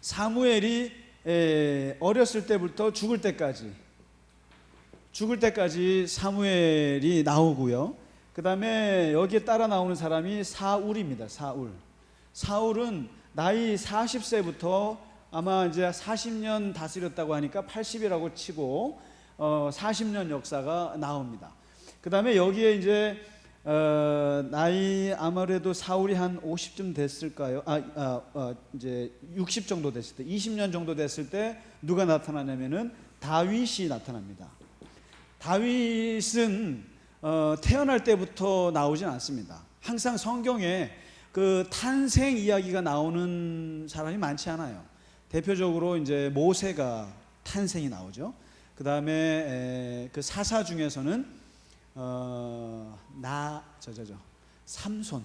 사무엘이 에, 어렸을 때부터 죽을 때까지 죽을 때까지 사무엘이 나오고요. 그 다음에 여기에 따라 나오는 사람이 사울입니다. 사울. 사울은 나이 40세부터 아마 이제 40년 다스렸다고 하니까 80이라고 치고 어, 40년 역사가 나옵니다. 그 다음에 여기에 이제 어, 나이 아무래도 사울이 한 50쯤 됐을까요? 아, 아 어, 이제 60 정도 됐을 때, 20년 정도 됐을 때 누가 나타나냐면은 다윗이 나타납니다. 다윗은 어, 태어날 때부터 나오진 않습니다. 항상 성경에 그 탄생 이야기가 나오는 사람이 많지 않아요. 대표적으로 이제 모세가 탄생이 나오죠. 그 다음에 그 사사 중에서는 어, 나, 저, 저, 저, 삼손.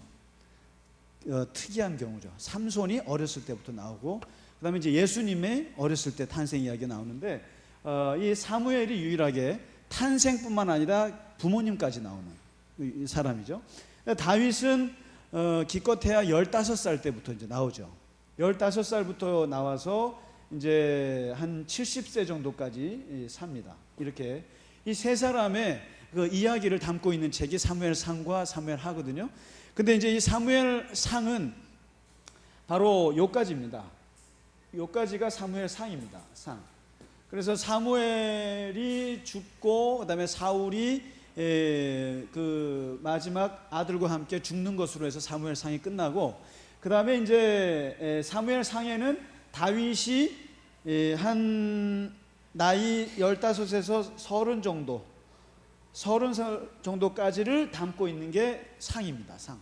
어, 특이한 경우죠. 삼손이 어렸을 때부터 나오고, 그 다음에 이제 예수님의 어렸을 때 탄생 이야기가 나오는데, 어, 이 사무엘이 유일하게 탄생뿐만 아니라 부모님까지 나오는 이 사람이죠. 다윗은 어, 기껏해야 15살 때부터 이제 나오죠. 15살부터 나와서 이제 한 70세 정도까지 삽니다. 이렇게 이 세 사람의 그 이야기를 담고 있는 책이 사무엘 상과 사무엘 하거든요. 근데 이제 이 사무엘 상은 바로 요까지입니다. 요까지가 사무엘 상입니다. 상. 그래서 사무엘이 죽고 그다음에 사울이 에, 그 마지막 아들과 함께 죽는 것으로 해서 사무엘 상이 끝나고 그다음에 이제 에, 사무엘 상에는 다윗이 에, 한 나이 15에서 30 정도 서른 살 정도까지를 담고 있는 게 상입니다. 상.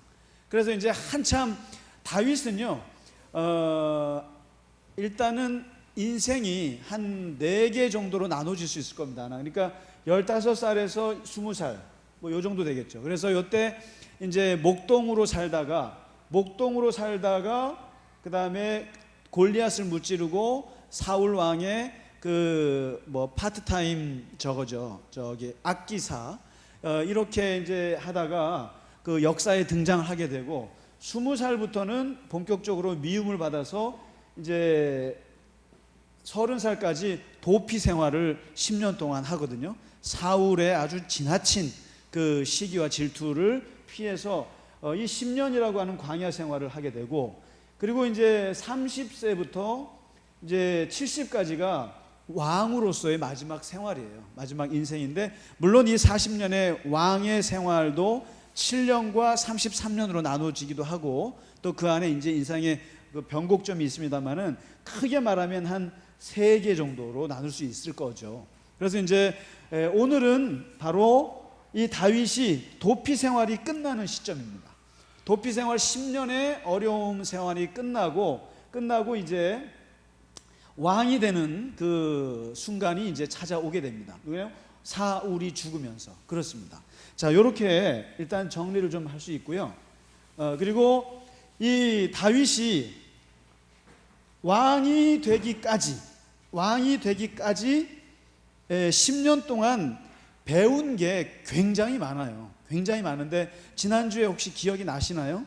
그래서 이제 한참 다윗은요. 어, 일단은 인생이 한 네 개 정도로 나눠질 수 있을 겁니다. 그러니까 15살에서 20살 뭐 요 정도 되겠죠. 그래서 요때 이제 목동으로 살다가 목동으로 살다가 그 다음에 골리앗을 무찌르고 사울 왕의 그 뭐 파트타임 저거죠. 저기 악기사 어, 이렇게 이제 하다가 그 역사에 등장을 하게 되고 20살부터는 본격적으로 미움을 받아서 이제 서른 살까지 도피 생활을 10년 동안 하거든요. 사울의 아주 지나친 그 시기와 질투를 피해서 어, 이 10년이라고 하는 광야 생활을 하게 되고 그리고 이제 30세부터 이제 70까지가 왕으로서의 마지막 생활이에요. 마지막 인생인데 물론 이 40년의 왕의 생활도 7년과 33년으로 나눠지기도 하고 또 그 안에 이제 인생의 그 변곡점이 있습니다만은 크게 말하면 한 세 개 정도로 나눌 수 있을 거죠. 그래서 이제 오늘은 바로 이 다윗이 도피 생활이 끝나는 시점입니다. 도피 생활 10년의 어려움 생활이 끝나고 끝나고 이제 왕이 되는 그 순간이 이제 찾아오게 됩니다. 왜요? 사울이 죽으면서 그렇습니다. 자, 이렇게 일단 정리를 좀 할 수 있고요. 어, 그리고 이 다윗이 왕이 되기까지 왕이 되기까지 10년 동안 배운 게 굉장히 많아요. 굉장히 많은데 지난주에 혹시 기억이 나시나요?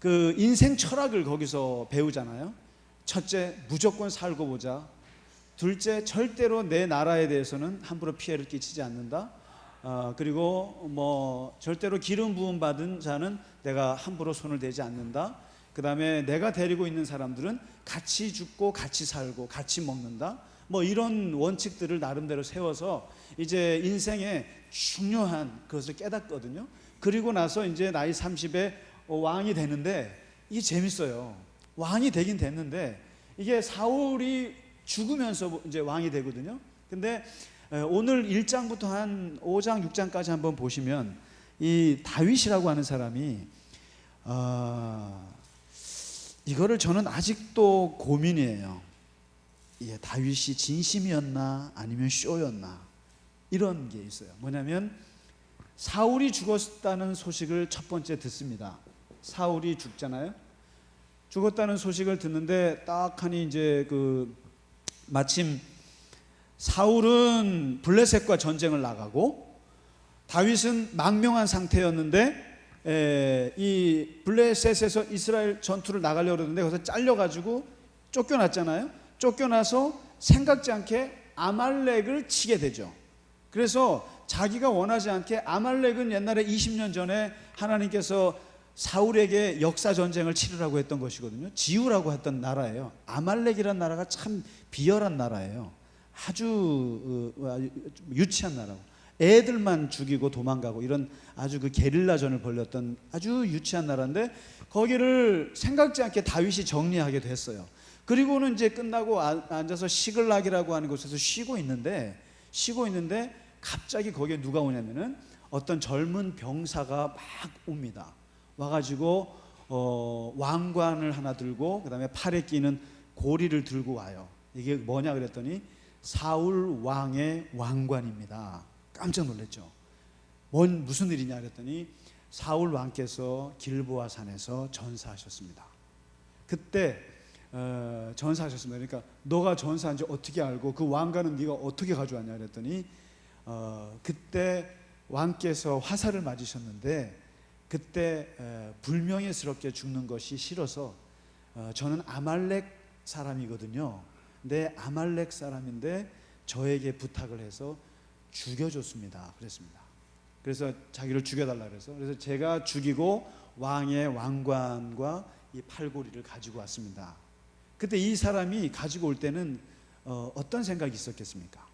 그 인생 철학을 거기서 배우잖아요. 첫째, 무조건 살고 보자. 둘째, 절대로 내 나라에 대해서는 함부로 피해를 끼치지 않는다. 어, 그리고 뭐 절대로 기름 부음 받은 자는 내가 함부로 손을 대지 않는다. 그 다음에 내가 데리고 있는 사람들은 같이 죽고 같이 살고 같이 먹는다. 뭐 이런 원칙들을 나름대로 세워서 이제 인생의 중요한 그것을 깨닫거든요. 그리고 나서 이제 나이 30에 왕이 되는데 이게 재밌어요. 왕이 되긴 됐는데 이게 사울이 죽으면서 이제 왕이 되거든요. 근데 오늘 1장부터 한 5장, 6장까지 한번 보시면 이 다윗이라고 하는 사람이 어, 이거를 저는 아직도 고민이에요. 예, 다윗이 진심이었나 아니면 쇼였나 이런 게 있어요. 뭐냐면 사울이 죽었다는 소식을 첫 번째 듣습니다. 사울이 죽잖아요. 죽었다는 소식을 듣는데 딱 하니 이제 그 마침 사울은 블레셋과 전쟁을 나가고 다윗은 망명한 상태였는데 에, 이 블레셋에서 이스라엘 전투를 나가려고 그러는데 거기서 잘려가지고 쫓겨났잖아요. 쫓겨나서 생각지 않게 아말렉을 치게 되죠. 그래서 자기가 원하지 않게 아말렉은 옛날에 20년 전에 하나님께서 사울에게 역사 전쟁을 치르라고 했던 것이거든요. 지우라고 했던 나라예요. 아말렉이란 나라가 참 비열한 나라예요. 아주 어, 아주 유치한 나라고. 애들만 죽이고 도망가고 이런 아주 그 게릴라전을 벌였던 아주 유치한 나라인데 거기를 생각지 않게 다윗이 정리하게 됐어요. 그리고는 이제 끝나고 아- 앉아서 시글락이라고 하는 곳에서 쉬고 있는데 쉬고 있는데 갑자기 거기에 누가 오냐면은 어떤 젊은 병사가 막 옵니다. 와가지고 어, 왕관을 하나 들고 그다음에 팔에 끼는 고리를 들고 와요. 이게 뭐냐 그랬더니 사울 왕의 왕관입니다. 깜짝 놀랐죠. 뭔 무슨 일이냐 그랬더니 사울 왕께서 길보아 산에서 전사하셨습니다. 그때 어, 전사하셨습니다. 그러니까 너가 전사한지 어떻게 알고 그 왕관은 네가 어떻게 가져왔냐 그랬더니 어, 그때 왕께서 화살을 맞으셨는데 그때 에, 불명예스럽게 죽는 것이 싫어서 어, 저는 아말렉 사람이거든요. 근데 아말렉 사람인데 저에게 부탁을 해서 죽여줬습니다. 그랬습니다. 그래서 자기를 죽여달라 그래서 그래서 제가 죽이고 왕의 왕관과 이 팔고리를 가지고 왔습니다. 그때 이 사람이 가지고 올 때는 어, 어떤 생각이 있었겠습니까?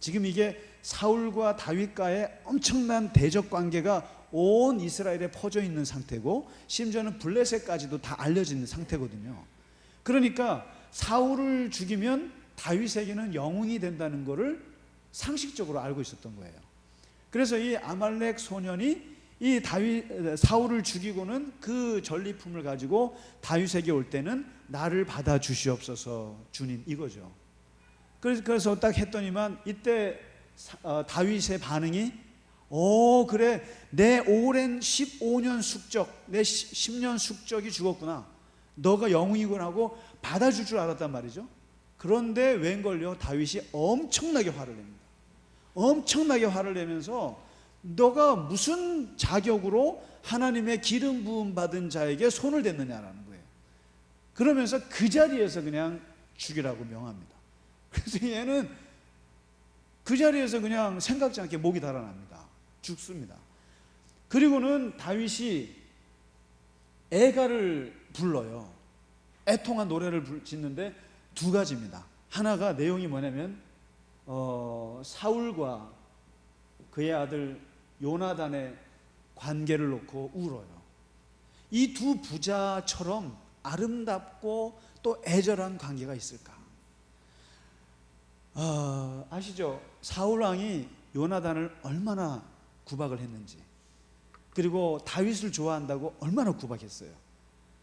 지금 이게 사울과 다윗과의 엄청난 대적 관계가 온 이스라엘에 퍼져 있는 상태고 심지어는 블레셋까지도 다 있는 상태거든요. 그러니까 사울을 죽이면 다윗에게는 영웅이 된다는 것을 상식적으로 알고 있었던 거예요. 그래서 이 아말렉 소년이 이 다윗 사울을 죽이고는 그 전리품을 가지고 다윗에게 올 때는 나를 받아 주시옵소서 주님 이거죠. 그래서 딱 했더니만 이때 사- 어, 다윗의 반응이 오 그래. 내 오랜 15년 숙적 내 10년 숙적이 죽었구나. 너가 영웅이구나 하고 받아줄 줄 알았단 말이죠. 그런데 웬걸요? 다윗이 엄청나게 화를 냅니다. 엄청나게 화를 내면서 너가 무슨 자격으로 하나님의 기름 부음 받은 자에게 손을 댔느냐라는 거예요. 그러면서 그 자리에서 그냥 죽이라고 명합니다. 그래서 얘는 그 자리에서 그냥 생각지 않게 목이 달아납니다. 죽습니다. 그리고는 다윗이 애가를 불러요. 애통한 노래를 불- 짓는데 두 가지입니다. 하나가 내용이 뭐냐면 어, 사울과 그의 아들 요나단의 관계를 놓고 울어요. 이 두 부자처럼 아름답고 또 애절한 관계가 있을까? 어, 아시죠? 사울 왕이 요나단을 얼마나 구박을 했는지 그리고 다윗을 좋아한다고 얼마나 구박했어요.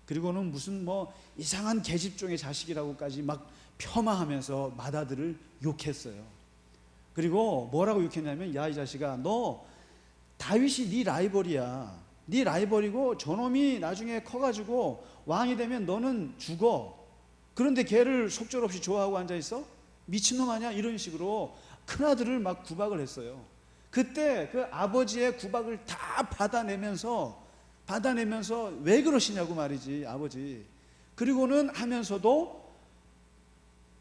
그리고는 무슨 뭐 이상한 계집종의 자식이라고까지 막 폄하하면서 맏아들을 욕했어요. 그리고 뭐라고 욕했냐면 야 이 자식아 너 다윗이 네 라이벌이야. 네 라이벌이고 저놈이 나중에 커가지고 왕이 되면 너는 죽어. 그런데 걔를 속절없이 좋아하고 앉아 있어? 미친놈 아니야? 이런 식으로 큰아들을 막 구박을 했어요. 그때 그 아버지의 구박을 다 받아내면서 받아내면서 왜 그러시냐고 말이지 아버지. 그리고는 하면서도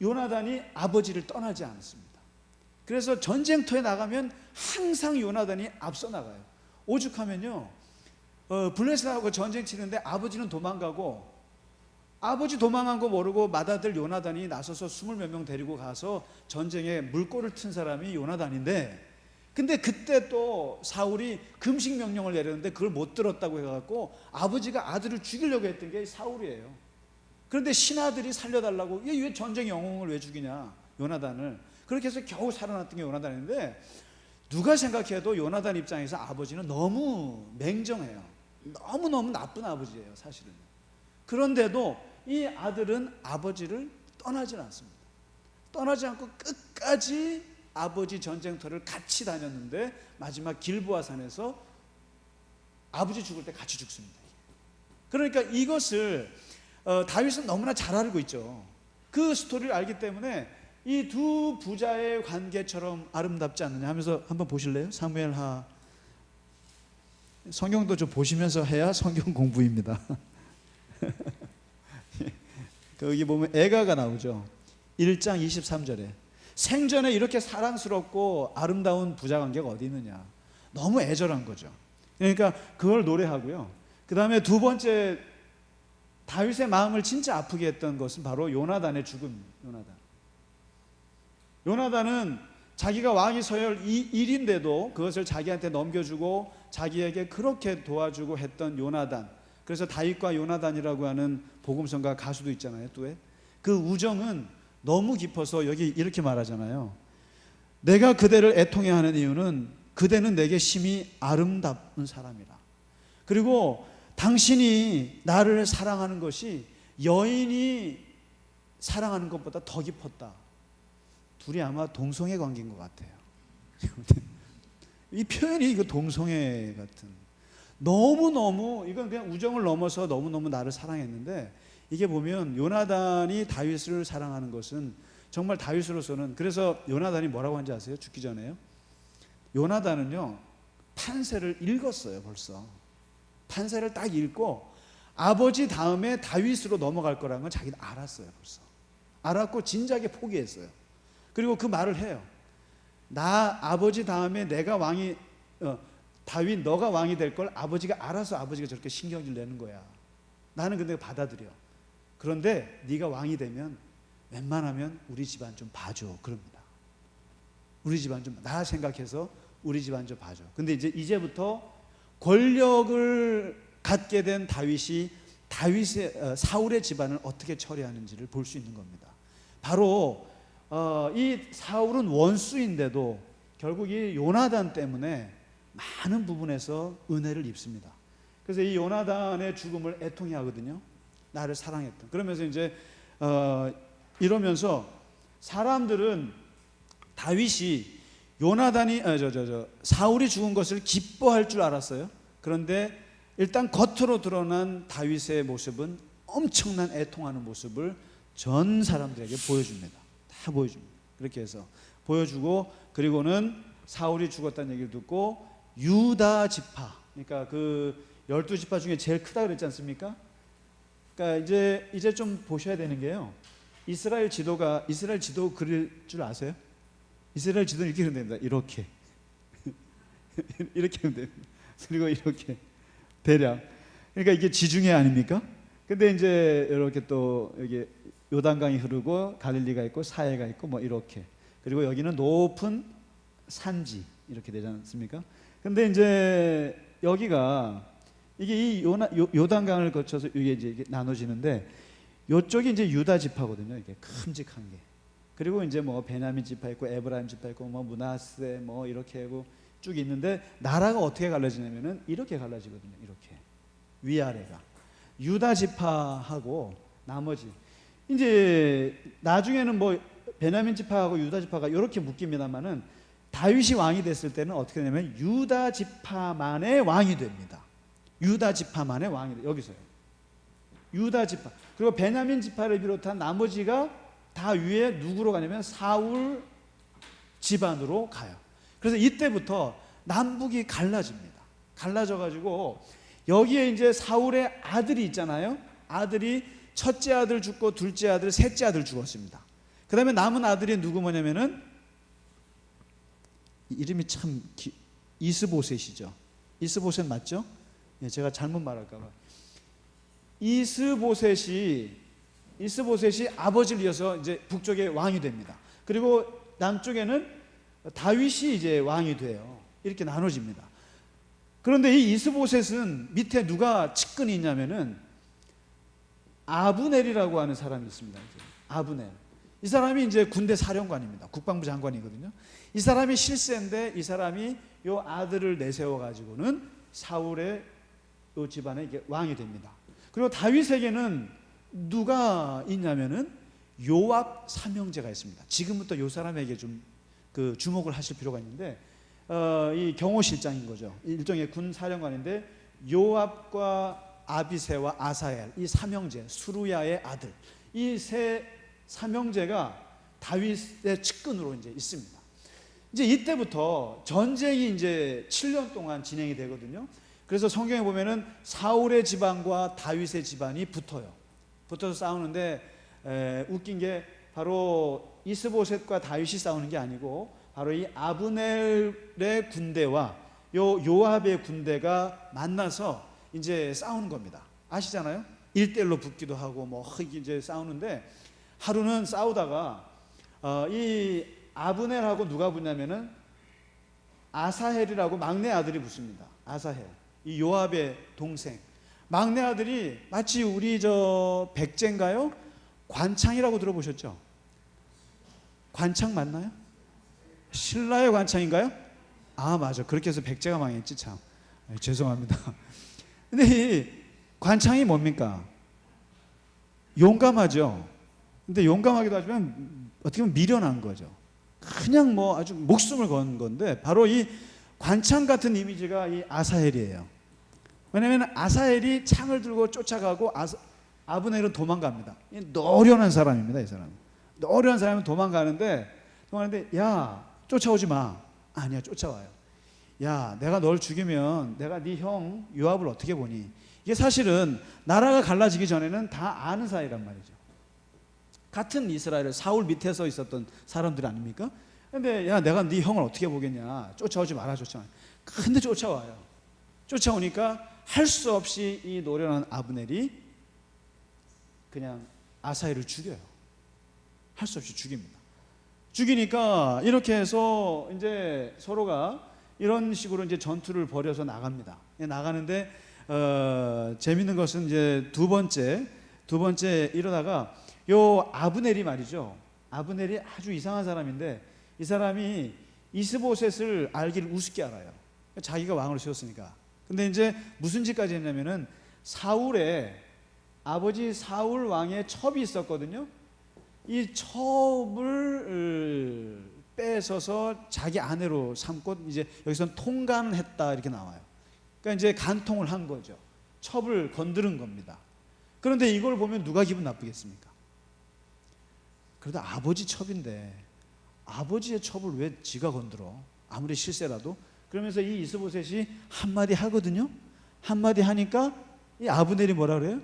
요나단이 아버지를 떠나지 않았습니다. 그래서 전쟁터에 나가면 항상 요나단이 앞서 나가요. 오죽하면요, 어, 블레셋하고 전쟁 치는데 아버지는 도망가고 아버지 도망한 거 모르고 맏아들 요나단이 나서서 스물 몇 명 데리고 가서 전쟁에 물꼬를 튼 사람이 요나단인데 근데 그때 또 사울이 금식 명령을 내렸는데 그걸 못 들었다고 해갖고 아버지가 아들을 죽이려고 했던 게 사울이에요. 그런데 신하들이 살려달라고 얘왜 전쟁 영웅을 왜 죽이냐 요나단을 그렇게 해서 겨우 살아났던 게 요나단인데 누가 생각해도 요나단 입장에서 아버지는 너무 맹정해요. 너무 너무 나쁜 아버지예요, 사실은. 그런데도 이 아들은 아버지를 떠나질 않습니다. 떠나지 않고 끝까지 아버지 전쟁터를 같이 다녔는데 마지막 길보아 산에서 아버지 죽을 때 같이 죽습니다. 그러니까 이것을 어, 다윗은 너무나 잘 알고 있죠. 그 스토리를 알기 때문에 이 두 부자의 관계처럼 아름답지 않느냐 하면서 한번 보실래요? 사무엘하 성경도 좀 보시면서 해야 성경 공부입니다. 그 거기 보면 애가가 나오죠. 1장 23절에 생전에 이렇게 사랑스럽고 아름다운 부자 관계가 어디 있느냐. 너무 애절한 거죠. 그러니까 그걸 노래하고요. 그 다음에 두 번째 다윗의 마음을 진짜 아프게 했던 것은 바로 요나단의 죽음. 요나단. 요나단은 자기가 왕이 서열 1인데도 그것을 자기한테 넘겨주고 자기에게 그렇게 도와주고 했던 요나단. 그래서 다윗과 요나단이라고 하는 복음성가 가수도 있잖아요. 또에 그 우정은 너무 깊어서 여기 이렇게 말하잖아요. 내가 그대를 애통해 하는 이유는 그대는 내게 심히 아름다운 사람이라. 그리고 당신이 나를 사랑하는 것이 여인이 사랑하는 것보다 더 깊었다. 둘이 아마 동성애 관계인 것 같아요. 이 표현이 이거 동성애 같은. 너무 너무 이건 그냥 우정을 넘어서 너무 너무 나를 사랑했는데 이게 보면 요나단이 다윗을 사랑하는 것은 정말 다윗으로서는 그래서 요나단이 뭐라고 한지 아세요? 죽기 전에요. 요나단은요 판세를 읽었어요 벌써. 판세를 딱 읽고 아버지 다음에 다윗으로 넘어갈 거라는 건 자기는 알았어요 벌써. 알았고 진작에 포기했어요. 그리고 그 말을 해요. 나 아버지 다음에 내가 왕이 어, 다윗 너가 왕이 될 걸 아버지가 알아서 아버지가 저렇게 신경질 내는 거야. 나는 근데 받아들여. 그런데 네가 왕이 되면 웬만하면 우리 집안 좀 봐줘 그럽니다. 우리 집안 좀 나 생각해서 우리 집안 좀 봐줘. 근데 이제 이제부터 권력을 갖게 된 다윗이 다윗의 어, 사울의 집안을 어떻게 처리하는지를 볼 수 있는 겁니다. 바로 어, 이 사울은 원수인데도 결국 이 요나단 때문에 많은 부분에서 은혜를 입습니다. 그래서 이 요나단의 죽음을 애통해 하거든요. 나를 사랑했던. 그러면서 이제 어, 이러면서 사람들은 다윗이 요나단이 저저저 저, 저, 사울이 죽은 것을 기뻐할 줄 알았어요. 그런데 일단 겉으로 드러난 다윗의 모습은 엄청난 애통하는 모습을 전 사람들에게 보여줍니다. 다 보여줍니다. 그렇게 해서 보여주고 그리고는 사울이 죽었다는 얘기를 듣고 유다 지파 그러니까 그 열두 지파 중에 제일 크다 그랬지 않습니까? 그러니까 이제 이제 좀 보셔야 되는 게요. 이스라엘 지도가 이스라엘 지도 그릴 줄 아세요? 이스라엘 지도는 이렇게 그리면 됩니다. 이렇게 이렇게 하면 됩니다. 그리고 이렇게 대략 그러니까 이게 지중해 아닙니까? 근데 이제 이렇게 또 여기 요단강이 흐르고 갈릴리가 있고 사해가 있고 뭐 이렇게 그리고 여기는 높은 산지 이렇게 되지 않습니까? 근데 이제 여기가 이게 이 요나, 요, 요단강을 거쳐서 이게 이제 이게 나눠지는데 요쪽이 이제 유다 지파거든요. 이게 큼직한 게. 그리고 이제 뭐 베냐민 지파 있고 에브라임 지파 있고 뭐 문하세 뭐 이렇게 하고 쭉 있는데 나라가 어떻게 갈라지냐면은 이렇게 갈라지거든요. 이렇게 위아래가 유다 지파하고 나머지 이제 나중에는 뭐 베냐민 지파하고 유다 지파가 이렇게 묶입니다만은 다윗이 왕이 됐을 때는 어떻게 되냐면 유다 지파만의 왕이 됩니다. 유다 지파만의 왕이 돼 여기서요. 유다 지파 그리고 베냐민 지파를 비롯한 나머지가 다 위에 누구로 가냐면 사울 집안으로 가요. 그래서 이때부터 남북이 갈라집니다. 갈라져 가지고 여기에 이제 사울의 아들이 있잖아요. 아들이 첫째 아들 죽고 둘째 아들, 셋째 아들 죽었습니다. 그다음에 남은 아들이 누구 뭐냐면은 이름이 참 기, 이스보셋이죠. 이스보셋 맞죠? 예, 제가 잘못 말할까 봐. 이스보셋이 이스보셋이 아버지를 이어서 이제 북쪽의 왕이 됩니다. 그리고 남쪽에는 다윗이 이제 왕이 돼요. 이렇게 나눠집니다. 그런데 이 이스보셋은 밑에 누가 측근이 있냐면은 아브넬이라고 하는 사람이 있습니다. 아브넬. 이 사람이 이제 군대 사령관입니다. 국방부 장관이거든요. 이 사람이 실세인데 이 사람이 요 아들을 내세워 가지고는 사울의 요 집안의 왕이 됩니다. 그리고 다윗에게는 누가 있냐면은 요압 삼형제가 있습니다. 지금부터 요 사람에게 좀 그 주목을 하실 필요가 있는데 어, 이 경호실장인 거죠. 일종의 군 사령관인데 요압과 아비세와 아사엘 이 삼형제 수루야의 아들 이 세 삼형제가 다윗의 측근으로 이제 있습니다. 이제 이때부터 전쟁이 이제 7년 동안 진행이 되거든요. 그래서 성경에 보면은 사울의 집안과 다윗의 집안이 붙어요. 붙어서 싸우는데 에, 웃긴 게 바로 이스보셋과 다윗이 싸우는 게 아니고 바로 이 아브넬의 군대와 요 요압의 군대가 만나서 이제 싸우는 겁니다. 아시잖아요? 일대일로 붙기도 하고 뭐 이제 싸우는데 하루는 싸우다가 어, 이 아브넬하고 누가 붙냐면은 아사헬이라고 막내 아들이 붙습니다. 아사헬. 이 요압의 동생. 막내 아들이 마치 우리 저 백제인가요? 관창이라고 들어보셨죠? 관창 맞나요? 신라의 관창인가요? 아 맞아. 그렇게 해서 백제가 망했지 참. 네, 죄송합니다. 근데 이 관창이 뭡니까? 용감하죠. 근데 용감하기도 하지만 어떻게 보면 미련한 거죠. 그냥 뭐 아주 목숨을 건 건데 바로 이 관창 같은 이미지가 이 아사헬이에요. 왜냐하면 아사헬이 창을 들고 쫓아가고 아사, 아브넬은 도망갑니다. 이 노련한 사람입니다, 이 사람. 노련한 사람은 도망가는데 도망가는데 야 쫓아오지 마. 아니야 쫓아와요. 야 내가 널 죽이면 내가 네 형 요압을 어떻게 보니? 이게 사실은 나라가 갈라지기 전에는 다 아는 사이란 말이죠. 같은 이스라엘 사울 밑에서 있었던 사람들 아닙니까? 근데 야 내가 네 형을 어떻게 보겠냐 쫓아오지 마라 쫓아와 근데 쫓아와요 쫓아오니까 할 수 없이 이 노련한 아브넬이 그냥 아사엘을 죽여요 할 수 없이 죽입니다 죽이니까 이렇게 해서 이제 서로가 이런 식으로 이제 전투를 벌여서 나갑니다 나가는데 어, 재밌는 것은 이제 두 번째 두 번째 이러다가 요 아브넬이 말이죠. 아브넬이 아주 이상한 사람인데 이 사람이 이스보셋을 알기를 우습게 알아요. 자기가 왕으로 세웠으니까. 근데 이제 무슨 짓까지 했냐면은 사울의 아버지 사울 왕의 첩이 있었거든요. 이 첩을 뺏어서 자기 아내로 삼고 이제 여기서 통간을 했다 이렇게 나와요. 그러니까 이제 간통을 한 거죠. 첩을 건드는 겁니다. 그런데 이걸 보면 누가 기분 나쁘겠습니까? 그러다 아버지 첩인데 아버지의 첩을 왜 지가 건드려? 아무리 실세라도 그러면서 이 이스보셋이 한마디 하거든요. 한마디 하니까 이 아브넬이 뭐라 그래요?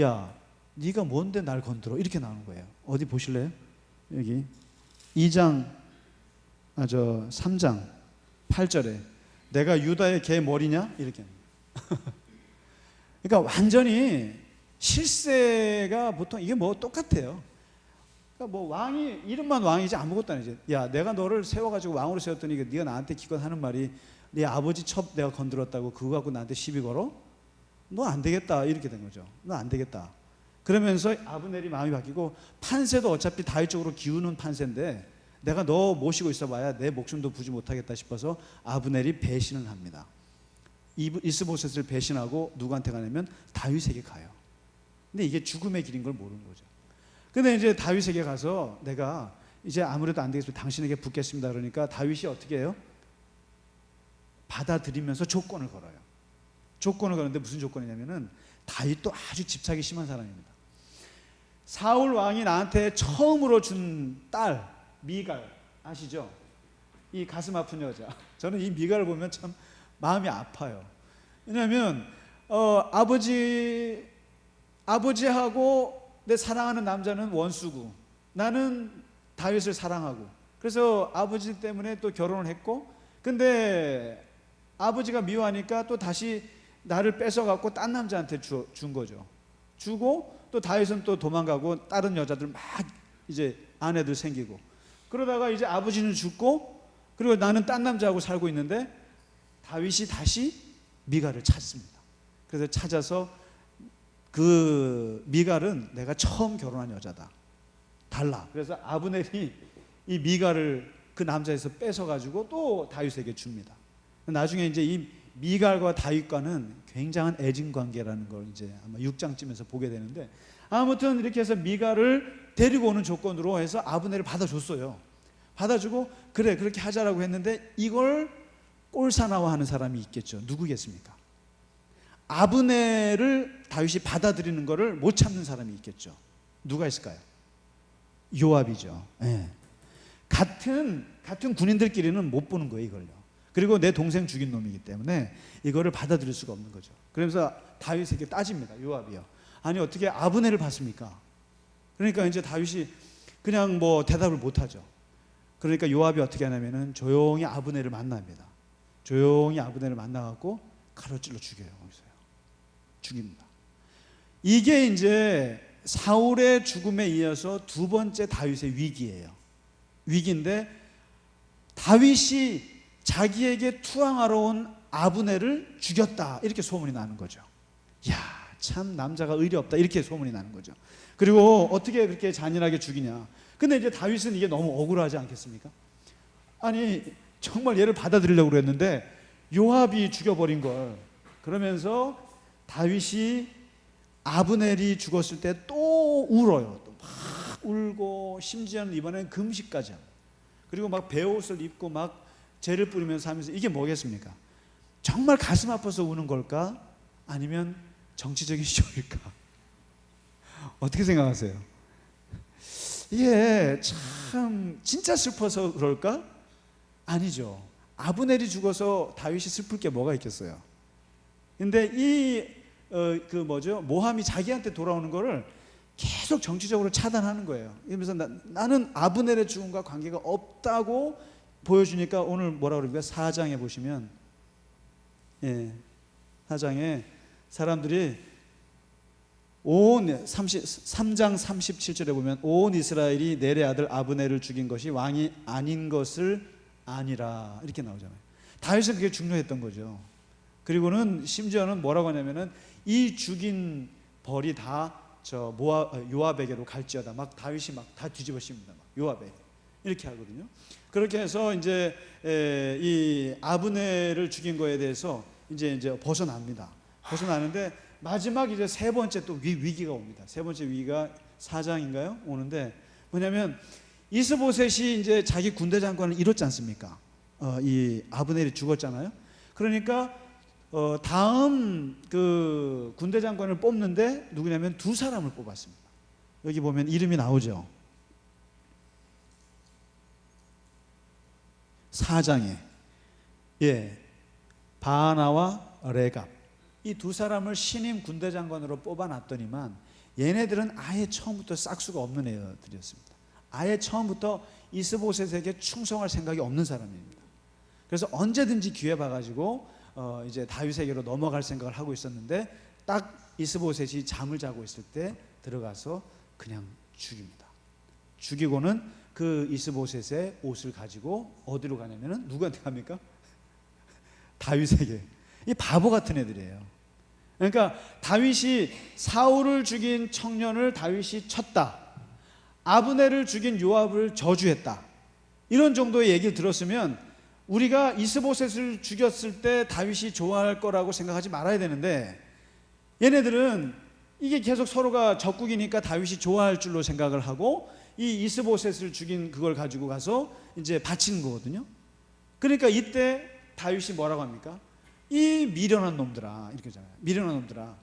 야, 네가 뭔데 날 건드려? 이렇게 나오는 거예요. 어디 보실래요? 여기 2장 아 저 3장 8절에 내가 유다의 개 머리냐? 이렇게. 그러니까 완전히 실세가 보통 이게 뭐 똑같아요. 그러니까 뭐 왕이 이름만 왕이지 아무것도 아니지. 야, 내가 너를 세워가지고 왕으로 세웠더니 네가 나한테 기권하는 말이 네 아버지 첩 내가 건드렸다고 그거 갖고 나한테 시비 걸어? 너 안 되겠다 이렇게 된 거죠. 너 안 되겠다. 그러면서 아브넬이 마음이 바뀌고 판세도 어차피 다윗 쪽으로 기우는 판세인데 내가 너 모시고 있어봐야 내 목숨도 부지 못하겠다 싶어서 아브넬이 배신을 합니다. 이스보셋을 배신하고 누구한테 가냐면 다윗에게 가요. 근데 이게 죽음의 길인 걸 모르는 거죠. 근데 이제 다윗에게 가서 내가 이제 아무래도 안 되겠으면 당신에게 붙겠습니다. 그러니까 다윗이 어떻게 해요? 받아들이면서 조건을 걸어요. 조건을 거는데 무슨 조건이냐면은 다윗도 아주 집착이 심한 사람입니다. 사울 왕이 나한테 처음으로 준 딸 미갈 아시죠? 이 가슴 아픈 여자. 저는 이 미갈을 보면 참 마음이 아파요. 왜냐하면 어, 아버지 아버지하고 내 사랑하는 남자는 원수고 나는 다윗을 사랑하고 그래서 아버지 때문에 또 결혼을 했고 근데 아버지가 미워하니까 또 다시 나를 뺏어 갖고 딴 남자한테 주, 준 거죠. 주고 또 다윗은 또 도망가고 다른 여자들 막 이제 아내들 생기고 그러다가 이제 아버지는 죽고 그리고 나는 딴 남자하고 살고 있는데 다윗이 다시 미가를 찾습니다. 그래서 찾아서 그 미갈은 내가 처음 결혼한 여자다. 달라. 그래서 아브넬이 이 미갈을 그 남자에서 뺏어 가지고 또 다윗에게 줍니다. 나중에 이제 이 미갈과 다윗과는 굉장한 애증 관계라는 걸 이제 아마 6장쯤에서 보게 되는데 아무튼 이렇게 해서 미갈을 데리고 오는 조건으로 해서 아브넬을 받아줬어요. 받아주고 그래 그렇게 하자라고 했는데 이걸 꼴사나와 하는 사람이 있겠죠. 누구겠습니까? 아브넬을 다윗이 받아들이는 것을 못 참는 사람이 있겠죠. 누가 있을까요? 요압이죠. 네. 같은 같은 군인들끼리는 못 보는 거예요, 이걸요. 그리고 내 동생 죽인 놈이기 때문에 이거를 받아들일 수가 없는 거죠. 그러면서 다윗에게 따집니다. 요압이요. 아니 어떻게 아브넬을 봤습니까? 그러니까 이제 다윗이 그냥 뭐 대답을 못 하죠. 그러니까 요압이 어떻게 하냐면은 조용히 아브네를 만납니다. 조용히 아브네를 만나갖고 가로질러 죽여요. 거기서요. 죽입니다. 이게 이제 사울의 죽음에 이어서 두 번째 다윗의 위기예요. 위기인데 다윗이 자기에게 투항하러 온 아브네를 죽였다 이렇게 소문이 나는 거죠. 야, 참 남자가 의리 없다 이렇게 소문이 나는 거죠. 그리고 어떻게 그렇게 잔인하게 죽이냐? 근데 이제 다윗은 이게 너무 억울하지 않겠습니까? 아니 정말 얘를 받아들이려고 그랬는데 요압이 죽여버린 걸 그러면서 다윗이 아브넬이 죽었을 때 또 울어요. 또 막 울고 심지어는 이번엔 금식까지 하고 그리고 막 베옷을 입고 막 죄를 뿌리면서 하면서 이게 뭐겠습니까? 정말 가슴 아파서 우는 걸까? 아니면 정치적인 쇼일까? 어떻게 생각하세요? 이게 참 진짜 슬퍼서 그럴까? 아니죠. 아브넬이 죽어서 다윗이 슬플 게 뭐가 있겠어요? 근데 이그 뭐죠? 모함이 자기한테 돌아오는 거를 계속 정치적으로 차단하는 거예요. 그래서 나, 나는 아브넬의 죽음과 관계가 없다고 보여주니까 오늘 뭐라 그럽니까? 사장에 보시면 예. 사장에 사람들이 온 30, 3장 37절에 보면 온 이스라엘이 내레 아들 아브넬을 죽인 것이 왕이 아닌 것을 아니라 이렇게 나오잖아요. 다윗은 그게 중요했던 거죠. 그리고는 심지어는 뭐라고 하냐면은 이 죽인 벌이 다 저 모아 요압에게로 갈지어다. 막 다윗이 막 다 뒤집어 씌웁니다. 막 요압에 이렇게 하거든요. 그렇게 해서 이제 에, 이 아브넬을 죽인 거에 대해서 이제 이제 벗어납니다. 벗어나는데 마지막 이제 세 번째 또 위, 위기가 옵니다. 세 번째 위기가 사장인가요? 오는데 뭐냐면 이스보셋이 이제 자기 군대 장관을 잃었지 않습니까? 어, 이 아브넬이 죽었잖아요. 그러니까 어, 다음 그 군대 장관을 뽑는데 누구냐면 두 사람을 뽑았습니다. 여기 보면 이름이 나오죠. 사장에 예 바나와 레갑 이 두 사람을 신임 군대 장관으로 뽑아놨더니만 얘네들은 아예 처음부터 싹수가 없는 애들이었습니다. 아예 처음부터 이스보셋에게 충성할 생각이 없는 사람입니다. 그래서 언제든지 기회 봐가지고 어 이제 다윗에게로 넘어갈 생각을 하고 있었는데 딱 이스보셋이 잠을 자고 있을 때 들어가서 그냥 죽입니다. 죽이고는 그 이스보셋의 옷을 가지고 어디로 가냐면은 누구한테 갑니까? 다윗에게. 이 바보 같은 애들이에요. 그러니까 다윗이 사울을 죽인 청년을 다윗이 쳤다. 아브넬을 죽인 요압을 저주했다. 이런 정도의 얘기를 들었으면 우리가 이스보셋을 죽였을 때 다윗이 좋아할 거라고 생각하지 말아야 되는데 얘네들은 이게 계속 서로가 적국이니까 다윗이 좋아할 줄로 생각을 하고 이 이스보셋을 죽인 그걸 가지고 가서 이제 바치는 거거든요. 그러니까 이때 다윗이 뭐라고 합니까? 이 미련한 놈들아 이렇게 잖아요. 미련한 놈들아.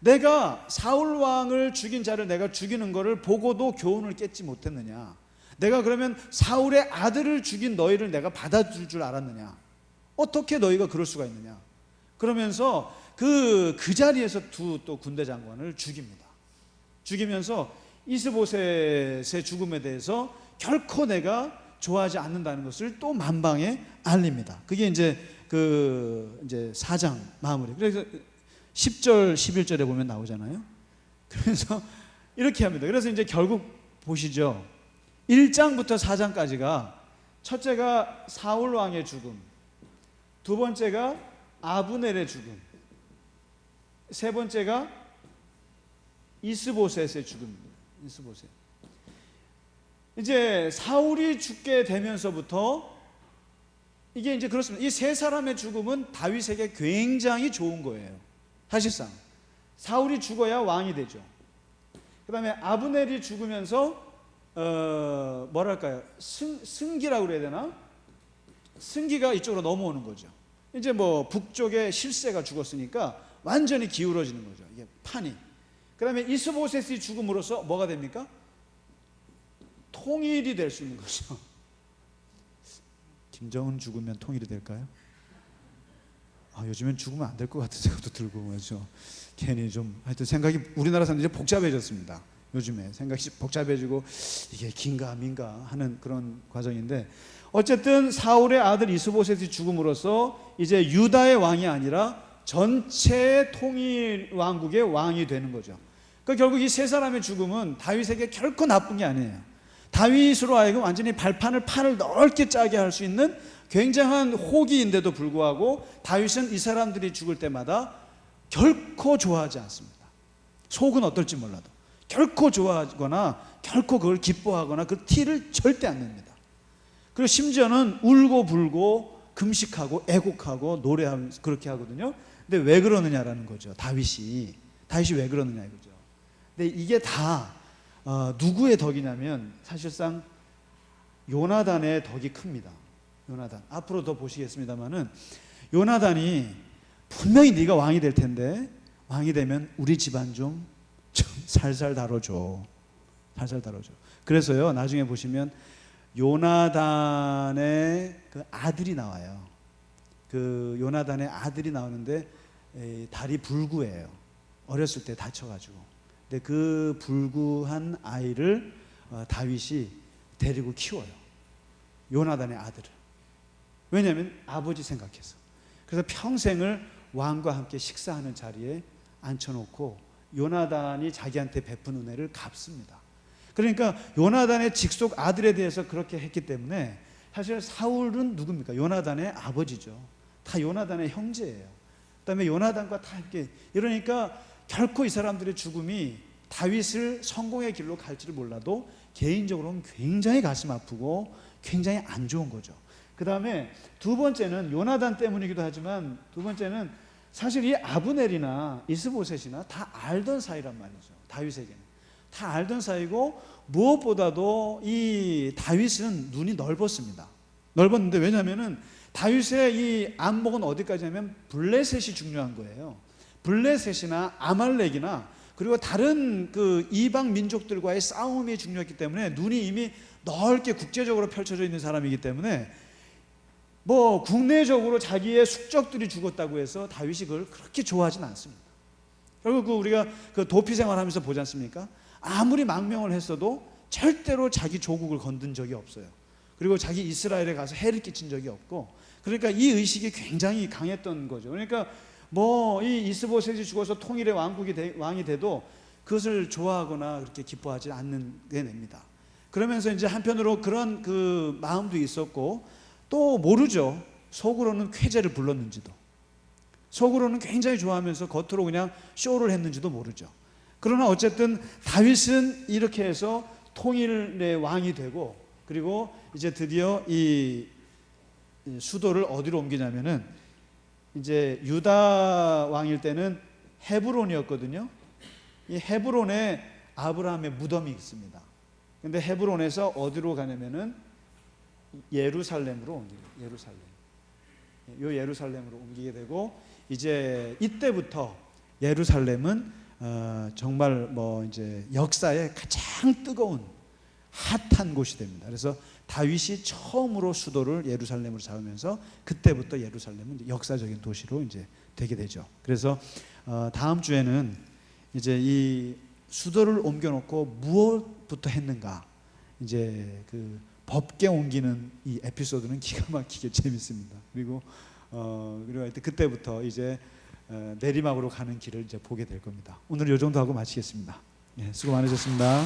내가 사울 왕을 죽인 자를 내가 죽이는 거를 보고도 교훈을 깼지 못했느냐? 내가 그러면 사울의 아들을 죽인 너희를 내가 받아줄 줄 알았느냐? 어떻게 너희가 그럴 수가 있느냐? 그러면서 그, 그 자리에서 두 또 군대 장관을 죽입니다. 죽이면서 이스보셋의 죽음에 대해서 결코 내가 좋아하지 않는다는 것을 또 만방에 알립니다. 그게 이제 그 이제 사장 마무리. 그래서 10절, 11절에 보면 나오잖아요. 그래서 이렇게 합니다. 그래서 이제 결국 보시죠. 1장부터 4장까지가 첫째가 사울 왕의 죽음, 두 번째가 아브넬의 죽음, 세 번째가 이스보셋의 죽음입니다. 이스보셋. 이제 사울이 죽게 되면서부터 이게 이제 그렇습니다. 이 세 사람의 죽음은 다윗에게 굉장히 좋은 거예요. 사실상 사울이 죽어야 왕이 되죠. 그다음에 아브넬이 죽으면서 어 뭐랄까요 승, 승기라고 그래야 되나? 승기가 이쪽으로 넘어오는 거죠. 이제 뭐 북쪽에 실세가 죽었으니까 완전히 기울어지는 거죠. 이게 판이. 그다음에 이스보셋이 죽음으로써 뭐가 됩니까? 통일이 될 수 있는 거죠. 김정은 죽으면 통일이 될까요? 아, 요즘엔 죽으면 안 될 것 같은 생각도 들고 말이죠. 괜히 좀 하여튼 생각이 우리나라 사람들이 복잡해졌습니다. 요즘에 생각이 복잡해지고 이게 긴가 민가 하는 그런 과정인데 어쨌든 사울의 아들 이스보셋이 죽음으로써 이제 유다의 왕이 아니라 전체 통일 왕국의 왕이 되는 거죠. 그러니까 결국 이 세 사람의 죽음은 다윗에게 결코 나쁜 게 아니에요. 다윗으로 하여금 완전히 발판을 판을 넓게 짜게 할 수 있는 굉장한 호기인데도 불구하고 다윗은 이 사람들이 죽을 때마다 결코 좋아하지 않습니다. 속은 어떨지 몰라도 결코 좋아하거나 결코 그걸 기뻐하거나 그 티를 절대 안 냅니다. 그리고 심지어는 울고 불고 금식하고 애곡하고 노래하면서 그렇게 하거든요. 근데 왜 그러느냐라는 거죠. 다윗이 다윗이 왜 그러느냐 이거죠. 근데 이게 다 어, 누구의 덕이냐면 사실상 요나단의 덕이 큽니다. 요나단 앞으로 더 보시겠습니다만은 요나단이 분명히 네가 왕이 될 텐데 왕이 되면 우리 집안 좀, 좀 살살 다뤄줘. 살살 다뤄줘. 그래서요 나중에 보시면 요나단의 그 아들이 나와요. 그 요나단의 아들이 나오는데 에, 다리 불구예요. 어렸을 때 다쳐가지고. 근데 그 불구한 아이를 어, 다윗이 데리고 키워요. 요나단의 아들을. 왜냐하면 아버지 생각해서. 그래서 평생을 왕과 함께 식사하는 자리에 앉혀놓고 요나단이 자기한테 베푼 은혜를 갚습니다. 그러니까 요나단의 직속 아들에 대해서 그렇게 했기 때문에 사실 사울은 누굽니까? 요나단의 아버지죠. 다 요나단의 형제예요. 그다음에 요나단과 다 이렇게 이러니까 결코 이 사람들의 죽음이 다윗을 성공의 길로 갈지를 몰라도 개인적으로는 굉장히 가슴 아프고 굉장히 안 좋은 거죠. 그 다음에 두 번째는 요나단 때문이기도 하지만 두 번째는 사실 이 아브넬이나 이스보셋이나 다 알던 사이란 말이죠. 다윗에게는. 다 알던 사이고 무엇보다도 이 다윗은 눈이 넓었습니다. 넓었는데 왜냐하면은 다윗의 이 안목은 어디까지냐면 블레셋이 중요한 거예요. 블레셋이나 아말렉이나 그리고 다른 그 이방 민족들과의 싸움이 중요했기 때문에 눈이 이미 넓게 국제적으로 펼쳐져 있는 사람이기 때문에 뭐 국내적으로 자기의 숙적들이 죽었다고 해서 다윗이 그걸 그렇게 좋아하진 않습니다. 결국 그 우리가 그 도피 생활하면서 보지 않습니까? 아무리 망명을 했어도 절대로 자기 조국을 건든 적이 없어요. 그리고 자기 이스라엘에 가서 해를 끼친 적이 없고, 그러니까 이 의식이 굉장히 강했던 거죠. 그러니까 뭐 이 이스보셋이 죽어서 통일의 왕국이 되, 왕이 돼도 그것을 좋아하거나 그렇게 기뻐하지 않는 게 됩니다. 그러면서 이제 한편으로 그런 그 마음도 있었고 또 모르죠. 속으로는 쾌재를 불렀는지도. 속으로는 굉장히 좋아하면서 겉으로 그냥 쇼를 했는지도 모르죠. 그러나 어쨌든 다윗은 이렇게 해서 통일의 왕이 되고 그리고 이제 드디어 이 수도를 어디로 옮기냐면은 이제 유다 왕일 때는 헤브론이었거든요. 이 헤브론에 아브라함의 무덤이 있습니다. 근데 헤브론에서 어디로 가냐면은 예루살렘으로 옮기고 예루살렘. 요 예루살렘으로 옮기게 되고 이제 이때부터 예루살렘은 어, 정말 뭐 이제 역사의 가장 뜨거운 핫한 곳이 됩니다. 그래서 다윗이 처음으로 수도를 예루살렘으로 잡으면서 그때부터 예루살렘은 역사적인 도시로 이제 되게 되죠. 그래서 어, 다음 주에는 이제 이 수도를 옮겨놓고 무엇부터 했는가 이제 그 법계 옮기는 이 에피소드는 기가 막히게 재밌습니다. 그리고 어 그리고 그때부터 이제 어, 내리막으로 가는 길을 이제 보게 될 겁니다. 오늘 요 정도 하고 마치겠습니다. 예, 수고 많으셨습니다. 예.